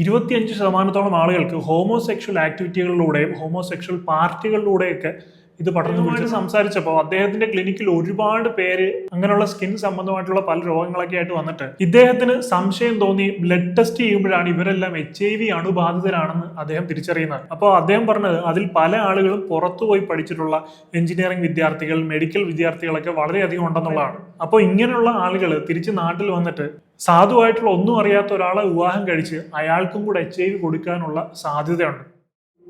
ഇരുപത്തിയഞ്ച് ശതമാനത്തോളം ആളുകൾക്ക് ഹോമോസെക്ഷൽ ആക്ടിവിറ്റികളിലൂടെയും ഹോമോസെക്ഷൽ പാർട്ടികളിലൂടെയൊക്കെ ഇത് പഠനവുമായിട്ട് സംസാരിച്ചപ്പോൾ അദ്ദേഹത്തിന്റെ ക്ലിനിക്കിൽ ഒരുപാട് പേര് അങ്ങനെയുള്ള സ്കിൻ സംബന്ധമായിട്ടുള്ള പല രോഗങ്ങളൊക്കെ ആയിട്ട് വന്നിട്ട് ഇദ്ദേഹത്തിന് സംശയം തോന്നി ബ്ലഡ് ടെസ്റ്റ് ചെയ്യുമ്പോഴാണ് ഇവരെല്ലാം എച്ച് ഐ വി അണുബാധിതരാണെന്ന് അദ്ദേഹം തിരിച്ചറിയുന്നത്. അപ്പോൾ അദ്ദേഹം പറഞ്ഞത് അതിൽ പല ആളുകളും പുറത്തു പോയി പഠിച്ചിട്ടുള്ള എഞ്ചിനീയറിംഗ് വിദ്യാർത്ഥികൾ മെഡിക്കൽ വിദ്യാർത്ഥികളൊക്കെ വളരെയധികം ഉണ്ടെന്നുള്ളതാണ്. അപ്പോൾ ഇങ്ങനെയുള്ള ആളുകൾ തിരിച്ച് നാട്ടിൽ വന്നിട്ട് സാധുവായിട്ടുള്ള ഒന്നും അറിയാത്ത ഒരാളെ വിവാഹം കഴിച്ച് അയാൾക്കും കൂടെ എച്ച് ഐ വി കൊടുക്കാനുള്ള സാധ്യതയുണ്ട്.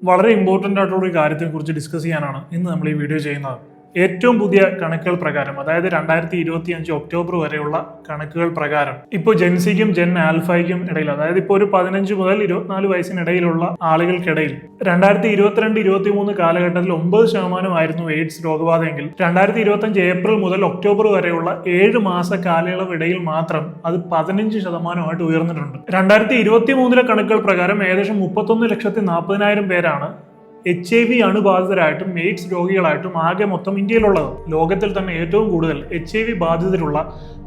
വളരെ ഇമ്പോർട്ടന്റ് ആയിട്ടുള്ള ഒരു കാര്യത്തെ കുറിച്ച് ഡിസ്കസ് ചെയ്യാനാണ് ഇന്ന് നമ്മൾ ഈ വീഡിയോ ചെയ്യുന്നത്. ഏറ്റവും പുതിയ കണക്കുകൾ പ്രകാരം അതായത് രണ്ടായിരത്തി ഇരുപത്തി അഞ്ച് ഒക്ടോബർ വരെയുള്ള കണക്കുകൾ പ്രകാരം ഇപ്പോൾ ജെൻസിക്കും ജെൻ ആൽഫയ്ക്കും ഇടയിൽ അതായത് ഇപ്പോൾ ഒരു പതിനഞ്ച് മുതൽ ഇരുപത്തിനാല് വയസ്സിനിടയിലുള്ള ആളുകൾക്കിടയിൽ രണ്ടായിരത്തി ഇരുപത്തിരണ്ട് ഇരുപത്തി മൂന്ന് കാലഘട്ടത്തിൽ ഒമ്പത് ശതമാനമായിരുന്നു എയ്ഡ്സ് രോഗബാധയെങ്കിൽ രണ്ടായിരത്തി ഇരുപത്തി അഞ്ച് ഏപ്രിൽ മുതൽ ഒക്ടോബർ വരെയുള്ള ഏഴ് മാസ കാലയളവിടയിൽ മാത്രം അത് പതിനഞ്ച് ശതമാനമായിട്ട് ഉയർന്നിട്ടുണ്ട്. രണ്ടായിരത്തി ഇരുപത്തി മൂന്നിലെ കണക്കുകൾ പ്രകാരം ഏകദേശം മുപ്പത്തൊന്ന് ലക്ഷത്തി നാൽപ്പതിനായിരം പേരാണ് എച്ച് ഐ വി അണുബാധിതരായിട്ടും എയ്ഡ്സ് രോഗികളായിട്ടും ആകെ മൊത്തം ഇന്ത്യയിലുള്ളത്. ലോകത്തിൽ തന്നെ ഏറ്റവും കൂടുതൽ എച്ച് ഐ വി ബാധിതരുള്ള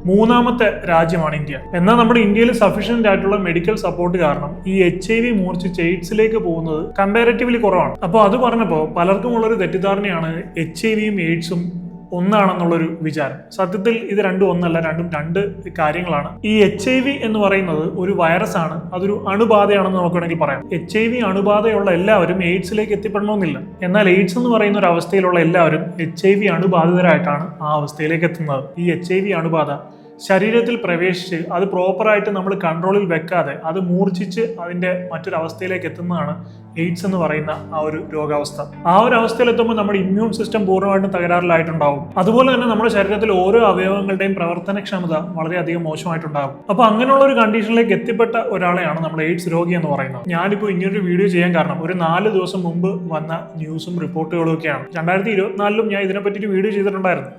മൂന്നാമത്തെ രാജ്യമാണ് ഇന്ത്യ. എന്നാൽ നമ്മുടെ ഇന്ത്യയിൽ സഫീഷ്യന്റ് ആയിട്ടുള്ള മെഡിക്കൽ സപ്പോർട്ട് കാരണം ഈ എച്ച് ഐ വി മൂർച്ഛിച്ച് എയ്ഡ്സിലേക്ക് പോകുന്നത് കമ്പാരറ്റീവ്ലി കുറവാണ്. അപ്പോൾ അത് പറഞ്ഞപ്പോൾ പലർക്കും ഉള്ളൊരു തെറ്റിദ്ധാരണയാണ് എച്ച് ഐ വിയും എയ്ഡ്സും ഒന്നാണെന്നുള്ളൊരു വിചാരം. സത്യത്തിൽ ഇത് രണ്ടും ഒന്നല്ല രണ്ടും രണ്ട് കാര്യങ്ങളാണ്. ഈ എച്ച് ഐ വി എന്ന് പറയുന്നത് ഒരു വൈറസ് ആണ് അതൊരു അണുബാധയാണെന്ന് നമുക്ക് വേണമെങ്കിൽ പറയാം. എച്ച് ഐ വി അണുബാധയുള്ള എല്ലാവരും എയ്ഡ്സിലേക്ക് എത്തിപ്പെടണമെന്നില്ല. എന്നാൽ എയ്ഡ്സ് എന്ന് പറയുന്ന ഒരു അവസ്ഥയിലുള്ള എല്ലാവരും എച്ച് ഐ വി അണുബാധിതരായിട്ടാണ് ആ അവസ്ഥയിലേക്ക് എത്തുന്നത്. ഈ എച്ച് ഐ വി അണുബാധ ശരീരത്തിൽ പ്രവേശിച്ച് അത് പ്രോപ്പറായിട്ട് നമ്മൾ കൺട്രോളിൽ വെക്കാതെ അത് മൂർച്ഛിച്ച് അതിന്റെ മറ്റൊരു അവസ്ഥയിലേക്ക് എത്തുന്നതാണ് എയ്ഡ്സ് എന്ന് പറയുന്ന ആ ഒരു രോഗാവസ്ഥ. ആ ഒരു അവസ്ഥയിൽ എത്തുമ്പോൾ നമ്മുടെ ഇമ്മ്യൂൺ സിസ്റ്റം പൂർണമായിട്ടും തകരാറിലായിട്ടുണ്ടാവും. അതുപോലെ തന്നെ നമ്മുടെ ശരീരത്തിൽ ഓരോ അവയവങ്ങളുടെയും പ്രവർത്തനക്ഷമത വളരെയധികം മോശമായിട്ടുണ്ടാകും. അപ്പൊ അങ്ങനെയുള്ള ഒരു കണ്ടീഷനിലേക്ക് എത്തിപ്പെട്ട ഒരാളെയാണ് നമ്മൾ എയ്ഡ്സ് രോഗി എന്ന് പറയുന്നത്. ഞാനിപ്പോൾ ഇങ്ങനൊരു വീഡിയോ ചെയ്യാൻ കാരണം ഒരു നാല് ദിവസം മുമ്പ് വന്ന ന്യൂസും റിപ്പോർട്ടുകളും ഒക്കെയാണ്. രണ്ടായിരത്തി ഇരുപത്തിനാലിലും ഞാൻ ഇതിനെപ്പറ്റി ഒരു വീഡിയോ ചെയ്തിട്ടുണ്ടായിരുന്നു.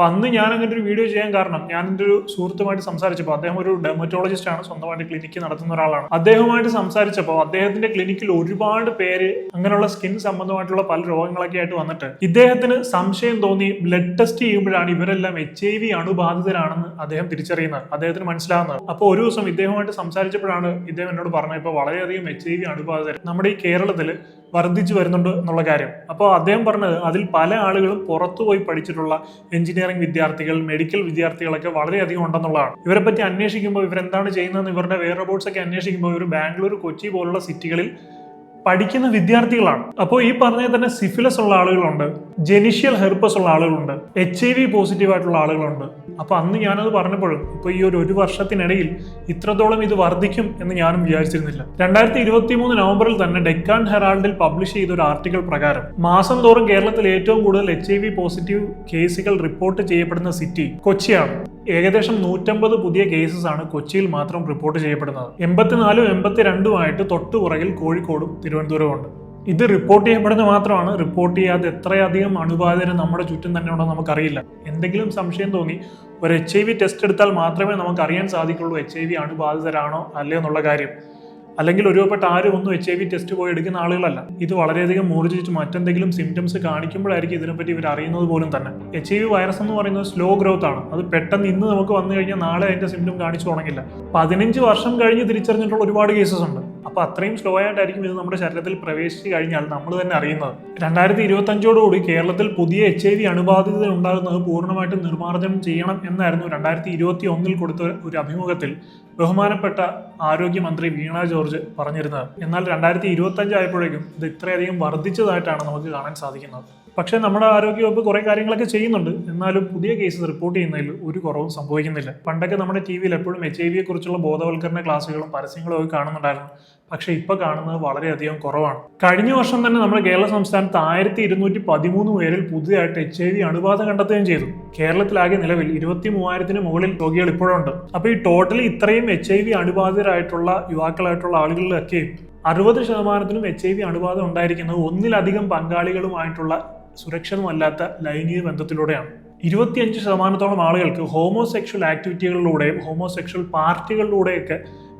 അപ്പൊ അന്ന് ഞാൻ അങ്ങനെ ഒരു വീഡിയോ ചെയ്യാൻ കാരണം ഞാൻ എന്റെ ഒരു സുഹൃത്തുമായിട്ട് സംസാരിച്ചപ്പോൾ അദ്ദേഹം ഒരു ഡെമറ്റോളജിസ്റ്റ് ആണ് സ്വന്തമായിട്ട് ക്ലിനിക്ക് നടത്തുന്ന ഒരാളാണ്. അദ്ദേഹവുമായിട്ട് സംസാരിച്ചപ്പോൾ അദ്ദേഹത്തിന്റെ ക്ലിനിക്കിൽ ഒരുപാട് പേര് അങ്ങനെയുള്ള സ്കിൻ സംബന്ധമായിട്ടുള്ള പല രോഗങ്ങളൊക്കെ ആയിട്ട് വന്നിട്ട് ഇദ്ദേഹത്തിന് സംശയം തോന്നി ബ്ലഡ് ടെസ്റ്റ് ചെയ്യുമ്പോഴാണ് ഇവരെല്ലാം എച്ച് ഐ വി അണുബാധിതരാണെന്ന് അദ്ദേഹം തിരിച്ചറിയുന്നത് അദ്ദേഹത്തിന് മനസ്സിലാവുന്നത്. അപ്പോൾ ഒരു ദിവസം ഇദ്ദേഹവുമായിട്ട് സംസാരിച്ചപ്പോഴാണ് ഇദ്ദേഹം എന്നോട് പറഞ്ഞത് ഇപ്പോൾ വളരെയധികം എച്ച് ഐ വി അണുബാധിതർ നമ്മുടെ ഈ കേരളത്തിൽ വർദ്ധിച്ചു വരുന്നുണ്ട് എന്നുള്ള കാര്യം. അപ്പോൾ അദ്ദേഹം പറഞ്ഞത് അതിൽ പല ആളുകളും പുറത്തു പോയി പഠിച്ചിട്ടുള്ള എഞ്ചിനീയറിംഗ് വിദ്യാർത്ഥികൾ മെഡിക്കൽ വിദ്യാർത്ഥികളൊക്കെ വളരെയധികം ഉണ്ടെന്നുള്ളതാണ്. ഇവരെ പറ്റി അന്വേഷിക്കുമ്പോൾ ഇവരെന്താണ് ചെയ്യുന്നതെന്ന് ഇവരുടെ വെയർ റോബോട്ട്സ് ഒക്കെ അന്വേഷിക്കുമ്പോൾ ഇവർ ബാംഗ്ലൂർ കൊച്ചി പോലുള്ള സിറ്റികളിൽ പഠിക്കുന്ന വിദ്യാർത്ഥികളാണ്. അപ്പോൾ ഈ പറഞ്ഞ തന്നെ സിഫിലസ് ഉള്ള ആളുകളുണ്ട് ജെനിഷ്യൽ ഹെർപ്പസ് ഉള്ള ആളുകളുണ്ട് എച്ച് ഐ വി പോസിറ്റീവ് ആയിട്ടുള്ള ആളുകളുണ്ട്. അപ്പോൾ അന്ന് ഞാനത് പറഞ്ഞപ്പോഴും ഇപ്പോൾ ഈ ഒരു ഒരു വർഷത്തിനിടയിൽ ഇത്രത്തോളം ഇത് വർദ്ധിക്കും എന്ന് ഞാനും വിചാരിച്ചിരുന്നില്ല. രണ്ടായിരത്തി ഇരുപത്തി മൂന്ന് നവംബറിൽ തന്നെ ഡെക്കാൻ ഹെറാൾഡിൽ പബ്ലിഷ് ചെയ്ത ഒരു ആർട്ടിക്കിൾ പ്രകാരം മാസം തോറും കേരളത്തിൽ ഏറ്റവും കൂടുതൽ എച്ച് ഐ വി പോസിറ്റീവ് കേസുകൾ റിപ്പോർട്ട് ചെയ്യപ്പെടുന്ന സിറ്റി കൊച്ചിയാണ്. ഏകദേശം നൂറ്റമ്പത് പുതിയ കേസസ് ആണ് കൊച്ചിയിൽ മാത്രം റിപ്പോർട്ട് ചെയ്യപ്പെടുന്നത്. എൺപത്തിനാലും എൺപത്തിരണ്ടുമായിട്ട് തൊട്ടുപുറകിൽ കോഴിക്കോടും തിരുവനന്തപുരവും ഉണ്ട് ഇത് റിപ്പോർട്ട് ചെയ്യപ്പെടുന്നത് മാത്രമാണ്. റിപ്പോർട്ട് ചെയ്യാതെ എത്രയധികം അണുബാധിതർ നമ്മുടെ ചുറ്റും തന്നെ ഉണ്ടോ നമുക്കറിയില്ല. എന്തെങ്കിലും സംശയം തോന്നി ഒരു എച്ച് ഐ വി ടെസ്റ്റ് എടുത്താൽ മാത്രമേ നമുക്ക് അറിയാൻ സാധിക്കുള്ളൂ എച്ച് ഐ വി അണുബാധിതരാണോ അല്ലയോ എന്നുള്ള കാര്യം. അല്ലെങ്കിൽ ഒരുപെട്ട ആരും ഒന്നും എച്ച് ഐ വി ടെസ്റ്റ് പോയി എടുക്കുന്ന ആളുകളല്ല. ഇത് വളരെയധികം മൂർജിച്ച് മറ്റെന്തെങ്കിലും സിംറ്റംസ് കാണിക്കുമ്പോഴായിരിക്കും ഇതിനെപ്പറ്റി ഇവർ അറിയുന്നത് പോലും തന്നെ. എച്ച് ഐ വി വൈറസ് എന്ന് പറയുന്നത് സ്ലോ ഗ്രോത്ത് ആണ്. അത് പെട്ടെന്ന് ഇന്ന് നമുക്ക് വന്നു കഴിഞ്ഞാൽ നാളെ അതിന്റെ സിംറ്റം കാണിച്ചു തുടങ്ങില്ല. പതിനഞ്ച് വർഷം കഴിഞ്ഞ് തിരിച്ചറിഞ്ഞിട്ടുള്ള ഒരുപാട് കേസസ് ഉണ്ട്. അപ്പൊ അത്രയും സ്ലോ ആയിട്ടായിരിക്കും ഇത് നമ്മുടെ ശരീരത്തിൽ പ്രവേശിച്ച് കഴിഞ്ഞാൽ നമ്മൾ തന്നെ അറിയുന്നത്. രണ്ടായിരത്തി ഇരുപത്തഞ്ചോടുകൂടി കേരളത്തിൽ പുതിയ എച്ച് ഐ വി അണുബാധിതത ഉണ്ടാകുന്നത് പൂർണമായിട്ടും നിർമ്മാർജനം ചെയ്യണം എന്നായിരുന്നു രണ്ടായിരത്തി ഇരുപത്തി ഒന്നിൽ കൊടുത്ത ഒരു അഭിമുഖത്തിൽ ബഹുമാനപ്പെട്ട ആരോഗ്യമന്ത്രി വീണ ജോർജ് പറഞ്ഞിരുന്നത്. എന്നാൽ രണ്ടായിരത്തി ഇരുപത്തഞ്ചായപ്പോഴേക്കും ഇത് ഇത്രയധികം വർദ്ധിച്ചതായിട്ടാണ് നമുക്ക് കാണാൻ സാധിക്കുന്നത്. പക്ഷേ നമ്മുടെ ആരോഗ്യവകുപ്പ് കുറേ കാര്യങ്ങളൊക്കെ ചെയ്യുന്നുണ്ട്. എന്നാലും പുതിയ കേസസ് റിപ്പോർട്ട് ചെയ്യുന്നതിൽ ഒരു കുറവും സംഭവിക്കുന്നില്ല. പണ്ടൊക്കെ നമ്മുടെ ടി വിയിൽ എപ്പോഴും എച്ച് ഐ വിയെ കുറിച്ചുള്ള ബോധവൽക്കരണ ക്ലാസ്സുകളും പരസ്യങ്ങളും ഒക്കെ കാണുന്നുണ്ടായിരുന്നു. പക്ഷേ ഇപ്പോൾ കാണുന്നത് വളരെയധികം കുറവാണ്. കഴിഞ്ഞ വർഷം തന്നെ നമ്മുടെ കേരള സംസ്ഥാനത്ത് ആയിരത്തി ഇരുന്നൂറ്റി പതിമൂന്ന് പേരിൽ പുതിയതായിട്ട് എച്ച് ഐ വി അണുബാധ കണ്ടെത്തുകയും ചെയ്തു. കേരളത്തിലാകെ നിലവിൽ ഇരുപത്തി മൂവായിരത്തിന് മുകളിൽ രോഗികൾ ഇപ്പോഴുണ്ട്. അപ്പോൾ ഈ ടോട്ടലി ഇത്രയും എച്ച് ഐ വി അണുബാധിതരായിട്ടുള്ള യുവാക്കളായിട്ടുള്ള ആളുകളിലൊക്കെയും അറുപത് ശതമാനത്തിനും എച്ച് ഐ വി അണുബാധ ഉണ്ടായിരിക്കുന്നത് ഒന്നിലധികം പങ്കാളികളുമായിട്ടുള്ള സുരക്ഷിതമല്ലാത്ത ലൈംഗിക ബന്ധത്തിലൂടെയാണ്. ഇരുപത്തിയഞ്ച് ശതമാനത്തോളം ആളുകൾക്ക് ഹോമോസെക്ഷൽ ആക്ടിവിറ്റികളിലൂടെയും ഹോമോസെക്ഷൽ പാർട്ടികളിലൂടെയൊക്കെ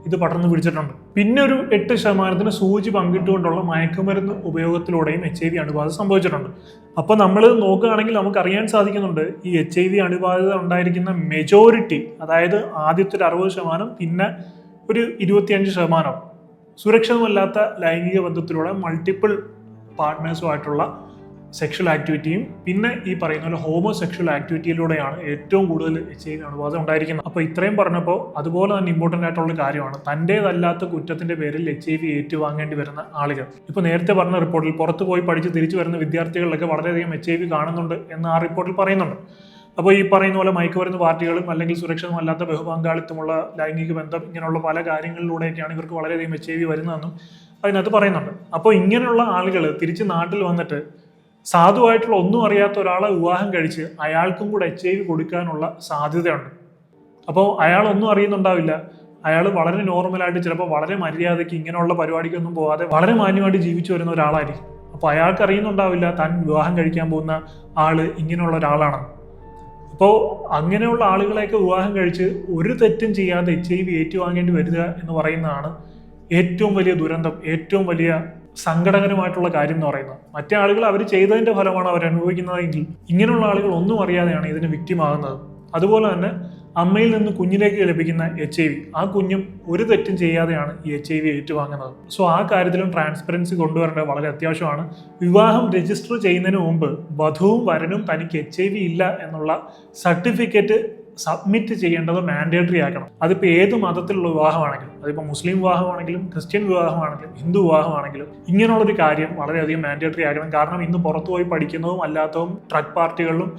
ഇത് പടർന്നു പിടിച്ചിട്ടുണ്ട്. പിന്നെ ഒരു എട്ട് ശതമാനത്തിന് സൂചി പങ്കിട്ടുകൊണ്ടുള്ള മയക്കുമരുന്ന് ഉപയോഗത്തിലൂടെയും എച്ച് ഐ വി അണുബാധ സംഭവിച്ചിട്ടുണ്ട്. അപ്പോൾ നമ്മൾ നോക്കുകയാണെങ്കിൽ നമുക്ക് അറിയാൻ സാധിക്കുന്നുണ്ട് ഈ എച്ച് ഐ വി അണുബാധിത ഉണ്ടായിരിക്കുന്ന മെജോറിറ്റി അതായത് ആദ്യത്തെ ഒരു അറുപത് ശതമാനം പിന്നെ ഒരു ഇരുപത്തിയഞ്ച് ശതമാനം. സുരക്ഷിതമല്ലാത്ത ലൈംഗിക ബന്ധത്തിലൂടെ മൾട്ടിപ്പിൾ പാർട്ട്നേഴ്സുമായിട്ടുള്ള സെക്ഷൽ ആക്ടിവിറ്റിയും പിന്നെ ഈ പറയുന്ന പോലെ ഹോമോ സെക്ഷൽ ആക്ടിവിറ്റിയിലൂടെയാണ് ഏറ്റവും കൂടുതൽ എച്ച് ഐ അണുബാധ ഉണ്ടായിരിക്കുന്നത്. അപ്പോൾ ഇത്രയും പറഞ്ഞപ്പോൾ അതുപോലെ തന്നെ ഇമ്പോർട്ടന്റ് ആയിട്ടുള്ള കാര്യമാണ്. തന്റേതല്ലാത്ത കുറ്റത്തിന്റെ പേരിൽ എച്ച് ഐ വി ഏറ്റുവാങ്ങേണ്ടി വരുന്ന ആളുകൾ. ഇപ്പോൾ നേരത്തെ പറഞ്ഞ റിപ്പോർട്ടിൽ പുറത്ത് പോയി പഠിച്ച് തിരിച്ചു വരുന്ന വിദ്യാർത്ഥികളിലൊക്കെ വളരെയധികം എച്ച് ഐ വി കാണുന്നുണ്ട് എന്ന് ആ റിപ്പോർട്ടിൽ പറയുന്നുണ്ട്. അപ്പോൾ ഈ പറയുന്ന പോലെ മയക്കുമരുന്ന് പാർട്ടികളും അല്ലെങ്കിൽ സുരക്ഷിതമല്ലാത്ത ബഹുപങ്കാളിത്തമുള്ള ലൈംഗിക ബന്ധം ഇങ്ങനെയുള്ള പല കാര്യങ്ങളിലൂടെയൊക്കെയാണ് ഇവർക്ക് വളരെയധികം എച്ച് ഐ വി വരുന്നതെന്നും അതിനകത്ത് പറയുന്നുണ്ട്. അപ്പോൾ ഇങ്ങനെയുള്ള ആളുകൾ തിരിച്ച് നാട്ടിൽ വന്നിട്ട് സാധുവായിട്ടുള്ള ഒന്നും അറിയാത്ത ഒരാളെ വിവാഹം കഴിച്ച് അയാൾക്കും കൂടെ എച്ച് ഐ വി കൊടുക്കാനുള്ള സാധ്യതയുണ്ട്. അപ്പോൾ അയാൾ ഒന്നും അറിയുന്നുണ്ടാവില്ല. അയാൾ വളരെ നോർമലായിട്ട് ചിലപ്പോൾ വളരെ മര്യാദയ്ക്ക് ഇങ്ങനെയുള്ള പരിപാടിക്കൊന്നും പോകാതെ വളരെ മാന്യമായിട്ട് ജീവിച്ചു വരുന്ന ഒരാളായിരിക്കും. അപ്പോൾ അയാൾക്ക് അറിയുന്നുണ്ടാവില്ല താൻ വിവാഹം കഴിക്കാൻ പോകുന്ന ആൾ ഇങ്ങനെയുള്ള ഒരാളാണ്. അപ്പോൾ അങ്ങനെയുള്ള ആളുകളെയൊക്കെ വിവാഹം കഴിച്ച് ഒരു തെറ്റും ചെയ്യാതെ എച്ച് ഐ വി ഏറ്റുവാങ്ങേണ്ടി വരിക എന്ന് പറയുന്നതാണ് ഏറ്റവും വലിയ ദുരന്തം ഏറ്റവും വലിയ സങ്കടകരമായിട്ടുള്ള കാര്യം എന്ന് പറയുന്നത്. മറ്റേ ആളുകൾ അവർ ചെയ്തതിന്റെ ഫലമാണ് അവർ അനുഭവിക്കുന്നതെങ്കിൽ ഇങ്ങനെയുള്ള ആളുകൾ ഒന്നും അറിയാതെയാണ് ഇതിന് വിക്റ്റിമാകുന്നത് അതുപോലെ തന്നെ അമ്മയിൽ നിന്ന് കുഞ്ഞിലേക്ക് ലഭിക്കുന്ന എച്ച് ഐ വി ആ കുഞ്ഞും ഒരു തെറ്റും ചെയ്യാതെയാണ് ഈ എച്ച് ഐ വി ഏറ്റുവാങ്ങുന്നത്. സോ ആ കാര്യത്തിലും ട്രാൻസ്പെറൻസി കൊണ്ടുവരേണ്ടത് വളരെ അത്യാവശ്യമാണ്. വിവാഹം രജിസ്റ്റർ ചെയ്യുന്നതിന് മുമ്പ് വധുവും വരനും തനിക്ക് എച്ച് ഐ വി ഇല്ല എന്നുള്ള സർട്ടിഫിക്കറ്റ് സബ്മിറ്റ് ചെയ്യേണ്ടത് മാൻഡേറ്ററി ആക്കണം. അതിപ്പോൾ ഏത് മതത്തിലുള്ള വിവാഹമാണെങ്കിലും അതിപ്പോൾ മുസ്ലിം വിവാഹമാണെങ്കിലും ക്രിസ്ത്യൻ വിവാഹമാണെങ്കിലും ഹിന്ദു വിവാഹമാണെങ്കിലും ഇങ്ങനെയുള്ളൊരു കാര്യം വളരെയധികം മാൻഡേറ്ററി ആക്കണം കാരണം ഇന്ന് പുറത്തു പോയി പഠിക്കുന്നതും അല്ലാത്തതും ട്രക്ക് പാർട്ടികളിലും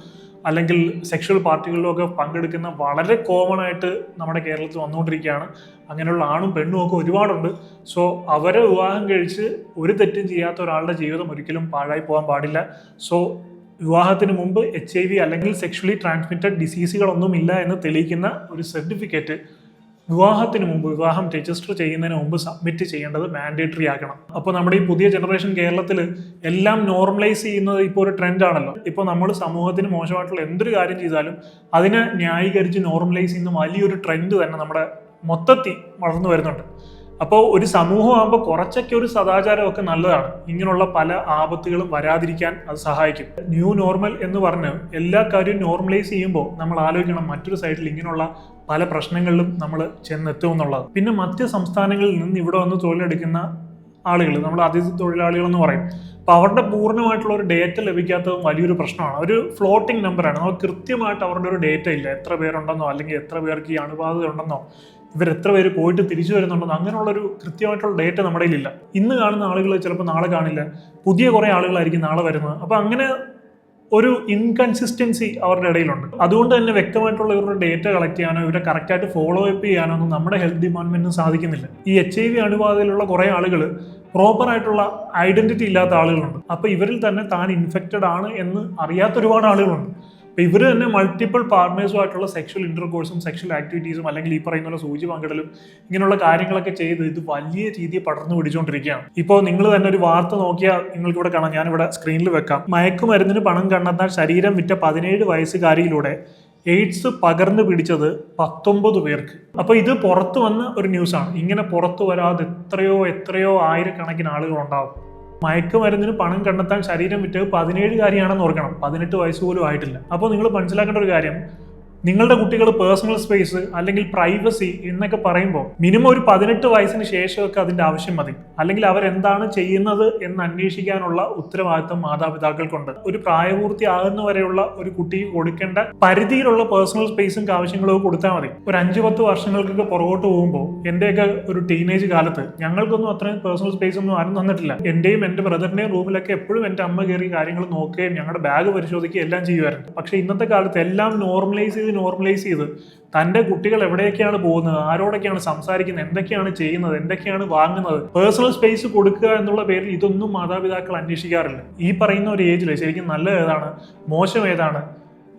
അല്ലെങ്കിൽ സെക്ഷൽ പാർട്ടികളിലൊക്കെ പങ്കെടുക്കുന്ന വളരെ കോമൺ ആയിട്ട് നമ്മുടെ കേരളത്തിൽ വന്നുകൊണ്ടിരിക്കുകയാണ്. അങ്ങനെയുള്ള ആണും പെണ്ണും ഒക്കെ ഒരുപാടുണ്ട്. സോ അവരെ വിവാഹം കഴിച്ച് ഒരു തെറ്റും ചെയ്യാത്ത ഒരാളുടെ ജീവിതം ഒരിക്കലും പാഴായി പോകാൻ പാടില്ല. സോ വിവാഹത്തിന് മുമ്പ് എച്ച് ഐ വി അല്ലെങ്കിൽ സെക്ഷലി ട്രാൻസ്മിറ്റഡ് ഡിസീസുകളൊന്നും ഇല്ല എന്ന് തെളിയിക്കുന്ന ഒരു സർട്ടിഫിക്കറ്റ് വിവാഹത്തിന് മുമ്പ് വിവാഹം രജിസ്റ്റർ ചെയ്യുന്നതിന് മുമ്പ് സബ്മിറ്റ് ചെയ്യേണ്ടത് മാൻഡേറ്ററി ആക്കണം അപ്പോൾ നമ്മുടെ ഈ പുതിയ ജനറേഷൻ കേരളത്തിൽ എല്ലാം നോർമലൈസ് ചെയ്യുന്നത് ഇപ്പോൾ ഒരു ട്രെൻഡ് ആണല്ലോ. ഇപ്പോൾ നമ്മൾ സമൂഹത്തിന് മോശമായിട്ടുള്ള എന്തൊരു കാര്യം ചെയ്താലും അതിനെ ന്യായീകരിച്ച് നോർമലൈസ് ചെയ്യുന്ന വലിയൊരു ട്രെൻഡ് തന്നെ നമ്മുടെ മൊത്തത്തിൽ വളർന്നു വരുന്നുണ്ട്. അപ്പോൾ ഒരു സമൂഹമാകുമ്പോൾ കുറച്ചൊക്കെ ഒരു സദാചാരമൊക്കെ നല്ലതാണ്. ഇങ്ങനെയുള്ള പല ആപത്തുകളും വരാതിരിക്കാൻ അത് സഹായിക്കും. ന്യൂ നോർമൽ എന്ന് പറഞ്ഞ് എല്ലാ കാര്യവും നോർമലൈസ് ചെയ്യുമ്പോൾ നമ്മൾ ആലോചിക്കണം മറ്റൊരു സൈഡിൽ ഇങ്ങനെയുള്ള പല പ്രശ്നങ്ങളിലും നമ്മൾ ചെന്നെത്തും എന്നുള്ളത്. പിന്നെ മറ്റ് സംസ്ഥാനങ്ങളിൽ നിന്ന് ഇവിടെ വന്ന് തൊഴിലെടുക്കുന്ന ആളുകൾ നമ്മൾ അതിഥി തൊഴിലാളികൾ എന്ന് പറയും. അപ്പോൾ അവരുടെ പൂർണമായിട്ടുള്ള ഒരു ഡേറ്റ ലഭിക്കാത്തതും വലിയൊരു പ്രശ്നമാണ്. ഒരു ഫ്ലോട്ടിംഗ് നമ്പറാണ്. നമുക്ക് കൃത്യമായിട്ട് അവരുടെ ഒരു ഡേറ്റ ഇല്ല. എത്ര പേരുണ്ടെന്നോ അല്ലെങ്കിൽ എത്ര പേർക്ക് ഈ അണുബാധ ഉണ്ടെന്നോ. ഇവർ എത്ര പേര് പോയിട്ട് തിരിച്ചു വരുന്നുണ്ടെന്ന് അങ്ങനെയുള്ളൊരു കൃത്യമായിട്ടുള്ള ഡേറ്റ നമ്മുടെ കയ്യിലില്ല. ഇന്ന് കാണുന്ന ആളുകൾ ചിലപ്പോൾ നാളെ കാണില്ല. പുതിയ കുറേ ആളുകളായിരിക്കും നാളെ വരുന്നത്. അപ്പോൾ അങ്ങനെ ഒരു ഇൻകൺസിസ്റ്റൻസി അവരുടെ ഇടയിലുണ്ട്. അതുകൊണ്ട് തന്നെ വ്യക്തമായിട്ടുള്ള ഇവരുടെ ഡേറ്റ കളക്ട് ചെയ്യാനോ ഇവരെ കറക്റ്റായിട്ട് ഫോളോ അപ്പ് ചെയ്യാനോ ഒന്നും നമ്മുടെ ഹെൽത്ത് ഡിപ്പാർട്ട്മെന്റിനും സാധിക്കുന്നില്ല. ഈ എച്ച് ഐ വി അണുബാധയിലുള്ള കുറേ ആളുകൾ പ്രോപ്പർ ആയിട്ടുള്ള ഐഡന്റിറ്റി ഇല്ലാത്ത ആളുകളുണ്ട്. അപ്പോൾ ഇവരിൽ തന്നെ താൻ ഇൻഫെക്റ്റഡ് ആണ് എന്ന് അറിയാത്ത ഒരുപാട് ആളുകളുണ്ട്. അപ്പോൾ ഇവർ തന്നെ മൾട്ടിപ്പിൾ പാർട്ട്നേഴ്സുമായിട്ടുള്ള സെക്ഷൽ ഇന്റർകോഴ്സും സെക്ഷൽ ആക്ടിവിറ്റീസും അല്ലെങ്കിൽ ഈ പറയുന്ന പോലെ സൂചി പങ്കിടലും ഇങ്ങനെയുള്ള കാര്യങ്ങളൊക്കെ ചെയ്ത് ഇത് വലിയ രീതിയിൽ പടർന്നു പിടിച്ചുകൊണ്ടിരിക്കുകയാണ് ഇപ്പോൾ നിങ്ങൾ തന്നെ ഒരു വാർത്ത നോക്കിയാൽ നിങ്ങൾക്ക് ഇവിടെ കാണാം ഞാനിവിടെ സ്ക്രീനിൽ വെക്കാം. മയക്കുമരുന്നിന് പണം കണ്ടെത്താൻ ശരീരം വിറ്റ പതിനേഴ് വയസ്സുകാരിയിലൂടെ എയ്ഡ്സ് പകർന്നു പിടിച്ചത് പത്തൊമ്പത് പേർക്ക്. അപ്പോൾ ഇത് പുറത്തു വന്ന ഒരു ന്യൂസാണ്. ഇങ്ങനെ പുറത്തു വരാതെ എത്രയോ എത്രയോ ആയിരക്കണക്കിന് ആളുകൾ ഉണ്ടാവും മയക്കുമരുന്നിന് പണം കണ്ടെത്താൻ ശരീരം വിറ്റത് പതിനേഴുകാരിയാണെന്ന് ഓർക്കണം. പതിനെട്ട് വയസ്സ് പോലും ആയിട്ടില്ല. അപ്പോൾ നിങ്ങൾ മനസ്സിലാക്കേണ്ട ഒരു കാര്യം. നിങ്ങളുടെ കുട്ടികൾ പേഴ്സണൽ സ്പേസ് അല്ലെങ്കിൽ പ്രൈവസി എന്നൊക്കെ പറയുമ്പോൾ മിനിമം ഒരു പതിനെട്ട് വയസ്സിന് ശേഷമൊക്കെ അതിന്റെ ആവശ്യം മതി. അല്ലെങ്കിൽ അവരെന്താണ് ചെയ്യുന്നത് എന്ന് അന്വേഷിക്കാനുള്ള ഉത്തരവാദിത്തം മാതാപിതാക്കൾക്കുണ്ട്. ഒരു പ്രായപൂർത്തി വരെയുള്ള ഒരു കുട്ടിക്ക് കൊടുക്കേണ്ട പരിധിയിലുള്ള പേഴ്സണൽ സ്പേസും ആവശ്യങ്ങളും കൊടുത്താൽ മതി. ഒരു അഞ്ചു പത്ത് വർഷങ്ങൾക്കൊക്കെ പുറകോട്ട് പോകുമ്പോൾ എന്റെയൊക്കെ ഒരു ടീനേജ് കാലത്ത് ഞങ്ങൾക്കൊന്നും അത്രയും പേഴ്സണൽ സ്പേസ് ഒന്നും ആരും തന്നിട്ടില്ല. എന്റെയും എന്റെ ബ്രദറിന്റെയും റൂമിലൊക്കെ എപ്പോഴും എന്റെ അമ്മ കയറി കാര്യങ്ങൾ നോക്കുകയും ഞങ്ങളുടെ ബാഗ് പരിശോധിക്കുകയും എല്ലാം ചെയ്യുമായിരുന്നു. പക്ഷേ ഇന്നത്തെ കാലത്ത് എല്ലാം നോർമലൈസ് ചെയ്ത് നോർമലൈസ് ചെയ്ത് തന്റെ കുട്ടികൾ എവിടെയൊക്കെയാണ് പോകുന്നത്? ആരോടൊക്കെയാണ് സംസാരിക്കുന്നത്? എന്തൊക്കെയാണ് ചെയ്യുന്നത്? എന്തൊക്കെയാണ് വാങ്ങുന്നത്? പേഴ്സണൽ സ്പേസ് കൊടുക്കുക എന്നുള്ള പേരിൽ ഇതൊന്നും മാതാപിതാക്കൾ അന്വേഷിക്കാറില്ല. ഈ പറയുന്ന ഒരു ഏജിൽ ശരിക്കും നല്ല ഏതാണ്? മോശം ഏതാണ്?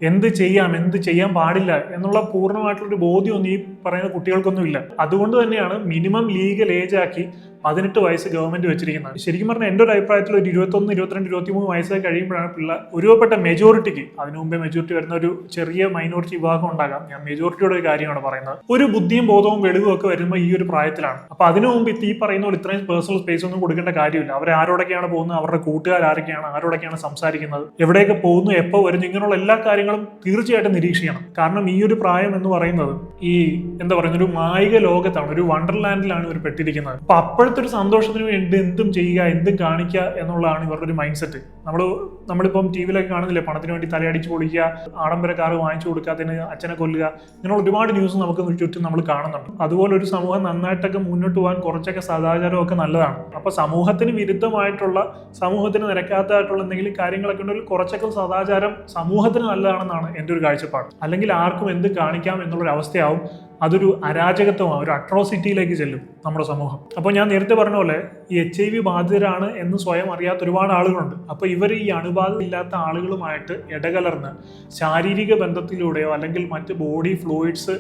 എന്ത് ചെയ്യാം? എന്ത് ചെയ്യാൻ പാടില്ല? എന്നുള്ള പൂർണമായിട്ടുള്ളൊരു ബോധ്യമൊന്നും ഈ പറയുന്ന കുട്ടികൾക്കൊന്നും ഇല്ല അതുകൊണ്ട് തന്നെയാണ് മിനിമം ലീഗൽ ഏജ് ആക്കി പതിനെട്ട് വയസ്സ് ഗവൺമെന്റ് വെച്ചിരിക്കുന്നത് ശരിക്കും പറഞ്ഞാൽ എന്റെ ഒരു അഭിപ്രായത്തിൽ ഒരു ഇരുപത്തൊന്ന് ഇരുപത്തിരണ്ട് ഇരുപത്തിമൂന്ന് വയസ്സ് കഴിയുമ്പോഴാണ് പിള്ള ഒരുപെട്ട മെജോറിറ്റിക്ക് അതിനു മുമ്പേ മെജോറിറ്റി വരുന്ന ഒരു ചെറിയ മൈനോറിറ്റി വിഭാഗം ഉണ്ടാകാം. ഞാൻ മെജോറിറ്റിയുടെ ഒരു കാര്യമാണ് പറയുന്നത്. ഒരു ബുദ്ധിയും ബോധവും വെളിവും ഒക്കെ വരുമ്പോൾ ഈ ഒരു പ്രായത്തിലാണ്. അപ്പൊ അതിനു മുമ്പ് ഈ പറയുന്ന പോലെ ഇത്രയും പേഴ്സണൽ സ്പേസ് ഒന്നും കൊടുക്കേണ്ട കാര്യമില്ല. അവർ ആരോടൊക്കെയാണ് പോകുന്നത്? അവരുടെ കൂട്ടുകാർ ആരൊക്കെയാണ്? ആരോടൊക്കെയാണ് സംസാരിക്കുന്നത്? എവിടെയൊക്കെ പോകുന്നു? എപ്പോൾ വരുന്നു? ഇങ്ങനെയുള്ള എല്ലാ കാര്യങ്ങളും തീർച്ചയായിട്ടും നിരീക്ഷിക്കണം. കാരണം ഈ ഒരു പ്രായം എന്ന് പറയുന്നത് ഈ എന്താ പറയുന്ന ഒരു മായിക ലോകത്താണ്. ഒരു വണ്ടർലാൻഡിലാണ് ഇവർ പെട്ടിരിക്കുന്നത്. അപ്പൊ അപ്പോഴത്തെ ഒരു സന്തോഷത്തിന് വേണ്ടി എന്തും ചെയ്യുക എന്തും കാണിക്കുക എന്നുള്ളതാണ് ഇവരുടെ ഒരു മൈൻഡ് സെറ്റ് നമ്മൾ നമ്മളിപ്പം ടി വിയിലൊക്കെ കാണുന്നില്ലേ? പണത്തിന് വേണ്ടി തലയടിച്ച് പൊളിക്കുക ആഡംബര കാർ വാങ്ങിച്ചു കൊടുക്കാത്തതിന് അച്ഛനെ കൊല്ലുക ഇങ്ങനെയുള്ള ഒരുപാട് ന്യൂസ് നമുക്ക് ചുറ്റും നമ്മൾ കാണുന്നുണ്ട്. അതുപോലെ ഒരു സമൂഹം നന്നായിട്ടൊക്കെ മുന്നോട്ട് പോകാൻ കുറച്ചൊക്കെ സദാചാരമൊക്കെ നല്ലതാണ്. അപ്പോൾ സമൂഹത്തിന് വിരുദ്ധമായിട്ടുള്ള സമൂഹത്തിന് നിരക്കാത്തതായിട്ടുള്ള എന്തെങ്കിലും കാര്യങ്ങളൊക്കെ ഉണ്ടെങ്കിൽ കുറച്ചൊക്കെ സദാചാരം സമൂഹത്തിന് നല്ലതാണെന്നാണ് എന്റെ ഒരു കാഴ്ചപ്പാട്. അല്ലെങ്കിൽ ആർക്കും എന്ത് കാണിക്കാം എന്നുള്ളൊരു അവസ്ഥയാവും അതൊരു അരാജകത്വമാണ് ഒരു അട്രോസിറ്റിയിലേക്ക് ചെല്ലും നമ്മുടെ സമൂഹം. അപ്പോൾ ഞാൻ നേരത്തെ പറഞ്ഞ പോലെ ഈ എച്ച് ഐ വി ബാധിതരാണ് എന്ന് സ്വയം അറിയാത്ത ഒരുപാട് ആളുകളുണ്ട്. അപ്പോൾ ഇവർ ഈ അണുബാധ ഇല്ലാത്ത ആളുകളുമായിട്ട് ഇടകലർന്ന് ശാരീരിക ബന്ധത്തിലൂടെയോ അല്ലെങ്കിൽ മറ്റ് ബോഡി ഫ്ലൂയിഡ്സ്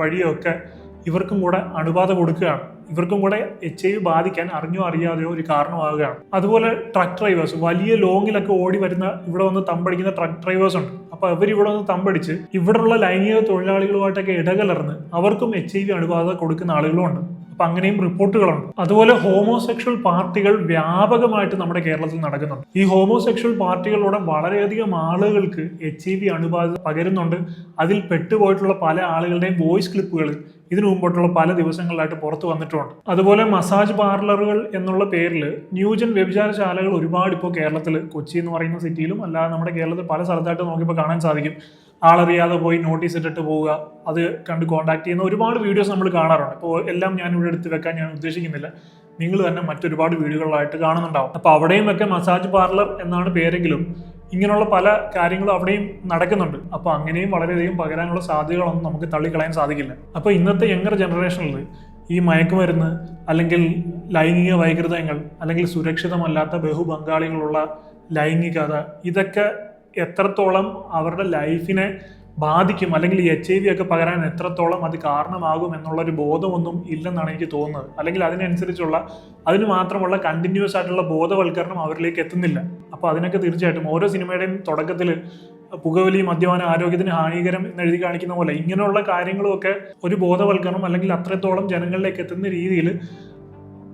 വഴിയോ ഒക്കെ ഇവർക്കും കൂടെ അണുബാധ കൊടുക്കുകയാണ്. ഇവർക്കും കൂടെ എച്ച് ഐ വി ബാധിക്കാൻ അറിഞ്ഞോ അറിയാതെയോ ഒരു കാരണമാവുകയാണ് അതുപോലെ ട്രക്ക് ഡ്രൈവേഴ്സ് വലിയ ലോങ്ങിലൊക്കെ ഓടി വരുന്ന ഇവിടെ വന്ന് തമ്പടിക്കുന്ന ട്രക്ക് ഡ്രൈവേഴ്സ് ഉണ്ട്. അപ്പൊ അവർ ഇവിടെ വന്ന് തമ്പടിച്ച് ഇവിടെയുള്ള ലൈംഗിക തൊഴിലാളികളുമായിട്ടൊക്കെ ഇടകലർന്ന് അവർക്കും എച്ച് ഐ വി അണുബാധ കൊടുക്കുന്ന ആളുകളുമുണ്ട്. അപ്പൊ അങ്ങനെയും റിപ്പോർട്ടുകളുണ്ട്. അതുപോലെ ഹോമോസെക്ഷൽ പാർട്ടികൾ വ്യാപകമായിട്ട് നമ്മുടെ കേരളത്തിൽ നടക്കുന്നുണ്ട്. ഈ ഹോമോസെക്ഷൽ പാർട്ടികളിലൂടെ വളരെയധികം ആളുകൾക്ക് എച്ച് ഐ വി അണുബാധ പകരുന്നുണ്ട്. അതിൽ പെട്ടുപോയിട്ടുള്ള പല ആളുകളുടെയും വോയിസ് ക്ലിപ്പുകൾ ഇതിനു മുമ്പോട്ടുള്ള പല ദിവസങ്ങളിലായിട്ട് പുറത്തു വന്നിട്ടുണ്ട്. അതുപോലെ മസാജ് പാർലറുകൾ എന്നുള്ള പേരിൽ ന്യൂജൻ വ്യഭിചാരശാലകൾ ഒരുപാട് ഇപ്പോൾ കേരളത്തിൽ കൊച്ചി എന്ന് പറയുന്ന സിറ്റിയിലും അല്ലാതെ നമ്മുടെ കേരളത്തിൽ പല സ്ഥലത്തായിട്ട് നോക്കിയപ്പോൾ കാണാൻ സാധിക്കും. ആളറിയാതെ പോയി നോട്ടീസ് ഇട്ടിട്ട് പോവുക അത് കണ്ട് കോൺടാക്ട് ചെയ്യുന്ന ഒരുപാട് വീഡിയോസ് നമ്മൾ കാണാറുണ്ട്. അപ്പോൾ എല്ലാം ഞാൻ ഇവിടെ എടുത്ത് വെക്കാൻ ഞാൻ ഉദ്ദേശിക്കുന്നില്ല. നിങ്ങൾ തന്നെ മറ്റൊരുപാട് വീഡിയോകളായിട്ട് കാണുന്നുണ്ടാവും. അപ്പോൾ അവിടെയും ഒക്കെ മസാജ് പാർലർ എന്നാണ് പേരെങ്കിലും ഇങ്ങനെയുള്ള പല കാര്യങ്ങളും അവിടെയും നടക്കുന്നുണ്ട്. അപ്പോൾ അങ്ങനെയും വളരെയധികം പകരാനുള്ള സാധ്യതകളൊന്നും നമുക്ക് തള്ളിക്കളയാൻ സാധിക്കില്ല. അപ്പോൾ ഇന്നത്തെ യങ്ങർ ജനറേഷനിൽ ഈ മയക്കുമരുന്ന് അല്ലെങ്കിൽ ലൈംഗിക വൈകൃതങ്ങൾ അല്ലെങ്കിൽ സുരക്ഷിതമല്ലാത്ത ബഹുപങ്കാളികളുള്ള ലൈംഗികത ഇതൊക്കെ എത്രത്തോളം അവരുടെ ലൈഫിനെ ബാധിക്കും അല്ലെങ്കിൽ എച്ച് ഐ വി ഒക്കെ പകരാൻ എത്രത്തോളം അത് കാരണമാകും എന്നുള്ളൊരു ബോധമൊന്നും ഇല്ലെന്നാണ് എനിക്ക് തോന്നുന്നത്. അല്ലെങ്കിൽ അതിനനുസരിച്ചുള്ള അതിന് മാത്രമുള്ള കണ്ടിന്യൂസ് ആയിട്ടുള്ള ബോധവൽക്കരണം അവരിലേക്ക് എത്തുന്നില്ല. അപ്പോൾ അതിനൊക്കെ തീർച്ചയായിട്ടും ഓരോ സിനിമയുടെയും തുടക്കത്തിൽ പുകവലി മദ്യപാനം ആരോഗ്യത്തിന് ഹാനികരം എന്ന് എഴുതി കാണിക്കുന്ന പോലെ ഇങ്ങനെയുള്ള കാര്യങ്ങളുമൊക്കെ ഒരു ബോധവൽക്കരണം അല്ലെങ്കിൽ അത്രത്തോളം ജനങ്ങളിലേക്ക് എത്തുന്ന രീതിയിൽ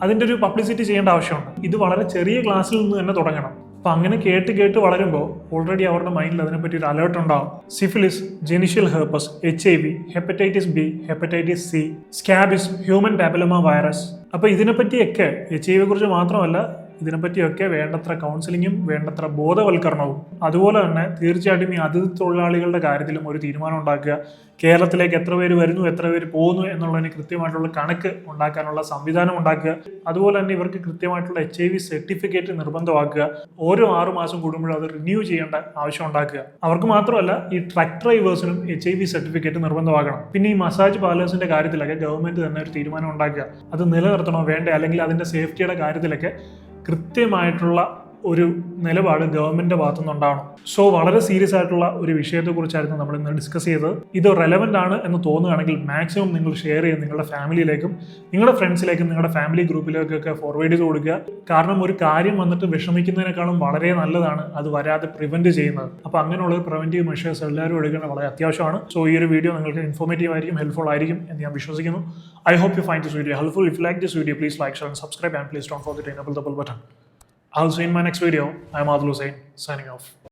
അതിന്റെ ഒരു പബ്ലിസിറ്റി ചെയ്യേണ്ട ആവശ്യമുണ്ട്. ഇത് വളരെ ചെറിയ ക്ലാസ്സിൽ നിന്ന് തന്നെ തുടങ്ങണം. അപ്പം അങ്ങനെ കേട്ട് കേട്ട് വളരുമ്പോൾ ഓൾറെഡി അവരുടെ മൈൻഡിൽ അതിനെപ്പറ്റി ഒരു അലേർട്ട് ഉണ്ടാവും. Syphilis genital herpes H I V hepatitis B hepatitis C scabies human papilloma virus അപ്പോൾ ഇതിനെപ്പറ്റിയൊക്കെ എച്ച് ഐ വിയെ കുറിച്ച് മാത്രമല്ല ഇതിനെപ്പറ്റിയൊക്കെ വേണ്ടത്ര കൗൺസിലിങ്ങും വേണ്ടത്ര ബോധവൽക്കരണവും. അതുപോലെ തന്നെ തീർച്ചയായിട്ടും ഈ അതിഥി തൊഴിലാളികളുടെ കാര്യത്തിലും ഒരു തീരുമാനം ഉണ്ടാക്കുക. കേരളത്തിലേക്ക് എത്ര പേര് വരുന്നു എത്ര പേര് പോകുന്നു എന്നുള്ളതിന് കൃത്യമായിട്ടുള്ള കണക്ക് ഉണ്ടാക്കാനുള്ള സംവിധാനം ഉണ്ടാക്കുക. അതുപോലെ തന്നെ ഇവർക്ക് കൃത്യമായിട്ടുള്ള എച്ച് ഐ വി സർട്ടിഫിക്കറ്റ് നിർബന്ധമാക്കുക. ഓരോ ആറു മാസം കൂടുമ്പോഴും അത് റിന്യൂ ചെയ്യേണ്ട ആവശ്യം ഉണ്ടാക്കുക. അവർക്ക് മാത്രമല്ല ഈ ട്രക്ക് ഡ്രൈവേഴ്സിനും എച്ച് ഐ വി സർട്ടിഫിക്കറ്റ് നിർബന്ധമാക്കണം പിന്നെ ഈ മസാജ് പാർലേഴ്സിന്റെ കാര്യത്തിലൊക്കെ ഗവൺമെന്റ് തന്നെ ഒരു തീരുമാനം ഉണ്ടാക്കുക. അത് നിലനിർത്തണോ വേണ്ട അല്ലെങ്കിൽ അതിന്റെ സേഫ്റ്റിയുടെ കാര്യത്തിലൊക്കെ കൃത്യമായിട്ടുള്ള ഒരു നിലപാട് ഗവൺമെന്റിന്റെ ഭാഗത്തു നിന്നുണ്ടാവണം സോ വളരെ സീരിയസ് ആയിട്ടുള്ള ഒരു വിഷയത്തെ വിഷയത്തെക്കുറിച്ചായിരുന്നു നമ്മൾ ഇന്ന് ഡിസ്കസ് ചെയ്തത്. ഇത് റെലവെന്റ് ആണ് എന്ന് തോന്നുകയാണെങ്കിൽ മാക്സിമം നിങ്ങൾ ഷെയർ ചെയ്ത് നിങ്ങളുടെ ഫാമിലിയിലേക്കും നിങ്ങളുടെ ഫ്രണ്ട്സിലേക്കും നിങ്ങളുടെ ഫാമിലി ഗ്രൂപ്പിലേക്കൊക്കെ ഫോർവേഡ് ചെയ്ത് കൊടുക്കുക. കാരണം ഒരു കാര്യം വന്നിട്ട് വിഷമിക്കുന്നതിനേക്കാളും വളരെ നല്ലതാണ് അത് വരാതെ പ്രിവെന്റ് ചെയ്യുന്നത്. അപ്പോൾ അങ്ങനെയുള്ള പ്രിവെന്റീവ് മെഷേഴ്സ് എല്ലാവരും എടുക്കേണ്ടത് വളരെ അത്യാവശ്യമാണ്. സോ ഈ ഒരു വീഡിയോ നിങ്ങൾക്ക് ഇൻഫോർമേറ്റീവ് ആയിരിക്കും ഹെൽപ്ഫുൾ ആയിരിക്കും എന്ന് ഞാൻ വിശ്വസിക്കുന്നു. I hope you find this video helpful if like this video please like share and subscribe and please don't for the enable double button. I'll see you in my next video. I'm Adil Hussain, signing off.